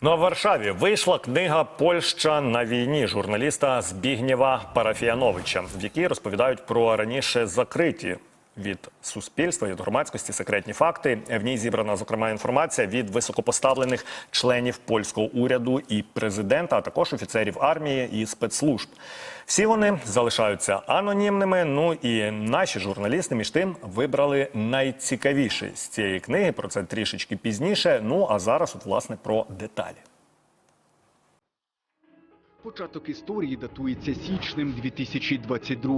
Ну а в Варшаві вийшла книга Польща на війні журналіста Збігнєва Парафіяновича, в якій розповідають про раніше закриті від суспільства від громадськості секретні факти. В ній зібрана зокрема інформація від високопоставлених членів польського уряду і президента, а також офіцерів армії і спецслужб. Всі вони залишаються анонімними. Ну і наші журналісти між тим вибрали найцікавіше з цієї книги. Про це трішечки пізніше. Ну а зараз, от власне, про деталі. Початок історії датується січнем 2022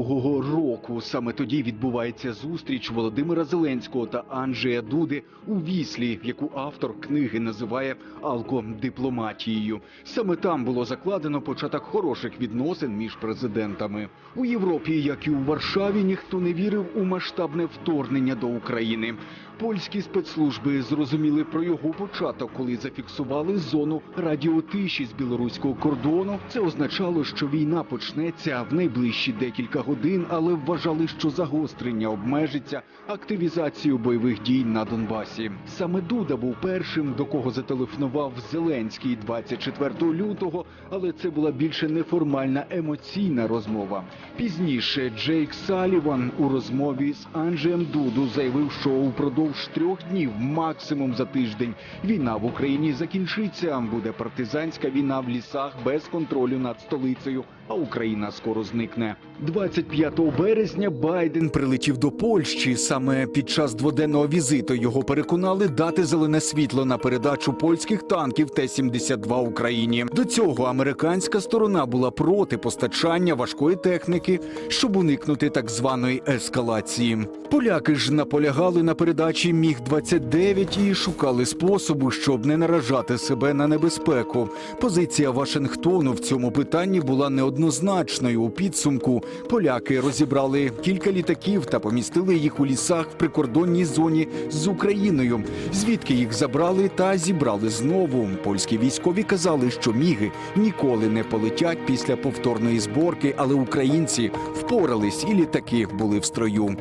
року. Саме тоді відбувається зустріч Володимира Зеленського та Анджея Дуди у Віслі, яку автор книги називає алкодипломатією. Саме там було закладено початок хороших відносин між президентами. У Європі, як і у Варшаві, ніхто не вірив у масштабне вторгнення до України. Польські спецслужби зрозуміли про його початок, коли зафіксували зону радіотиші з білоруського кордону. Це означало, що війна почнеться в найближчі декілька годин, але вважали, що загострення обмежиться активізацією бойових дій на Донбасі. Саме Дуда був першим, до кого зателефонував Зеленський 24 лютого, але це була більше неформальна емоційна розмова. Пізніше Джейк Саліван у розмові з Анджеєм Дуду заявив, що упродовж трьох днів, максимум за тиждень, війна в Україні закінчиться. Буде партизанська війна в лісах без контролю над столицею. А Україна скоро зникне. 25 березня Байден прилетів до Польщі. Саме під час дводенного візиту його переконали дати зелене світло на передачу польських танків Т-72 Україні. До цього американська сторона була проти постачання важкої техніки, щоб уникнути так званої ескалації. Поляки ж наполягали на передачі міг 29 і шукали способу, щоб не наражати себе на небезпеку. Позиція Вашингтону в цьому питанні була неоднозначною. У підсумку поляки розібрали кілька літаків та помістили їх у лісах в прикордонній зоні з Україною, звідки їх забрали та зібрали знову. Польські військові казали, що міги ніколи не полетять після повторної зборки, але українці впорались, і літаки були в строю.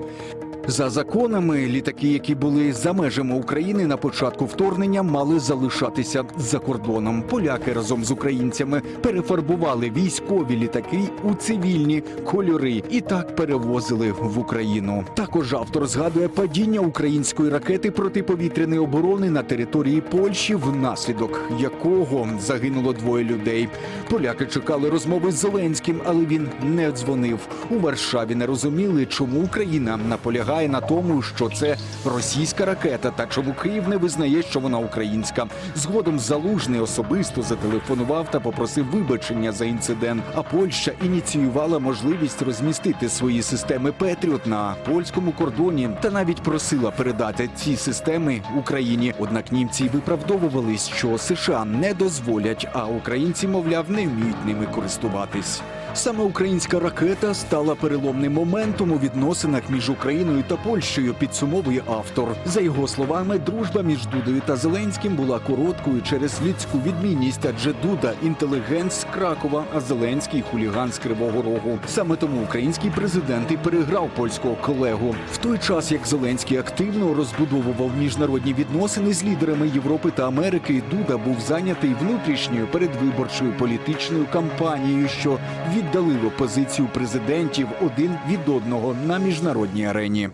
За законами, літаки, які були за межами України на початку вторгнення, мали залишатися за кордоном. Поляки разом з українцями перефарбували військові літаки у цивільні кольори і так перевозили в Україну. Також автор згадує падіння української ракети протиповітряної оборони на території Польщі, внаслідок якого загинуло двоє людей. Поляки чекали розмови з Зеленським, але він не дзвонив. У Варшаві не розуміли, чому Україна наполягає на тому, що це російська ракета, та чому Київ не визнає, що вона українська. Згодом залужний особисто зателефонував та попросив вибачення за інцидент. А Польща ініціювала можливість розмістити свої системи Петріот на польському кордоні та навіть просила передати ці системи Україні. Однак німці виправдовувались, що США не дозволять, а українці, мовляв, не вміють ними користуватись. Саме українська ракета стала переломним моментом у відносинах між Україною та Польщею. Підсумовує автор. За його словами, дружба між Дудою та Зеленським була короткою через людську відмінність, адже Дуда інтелігент з Кракова, а Зеленський хуліган з Кривого Рогу. Саме тому український президент і переграв польського колегу. В той час як Зеленський активно розбудовував міжнародні відносини з лідерами Європи та Америки, Дуда був зайнятий внутрішньою передвиборчою політичною кампанією, що віддалило позицію президентів один від одного на міжнародній арені.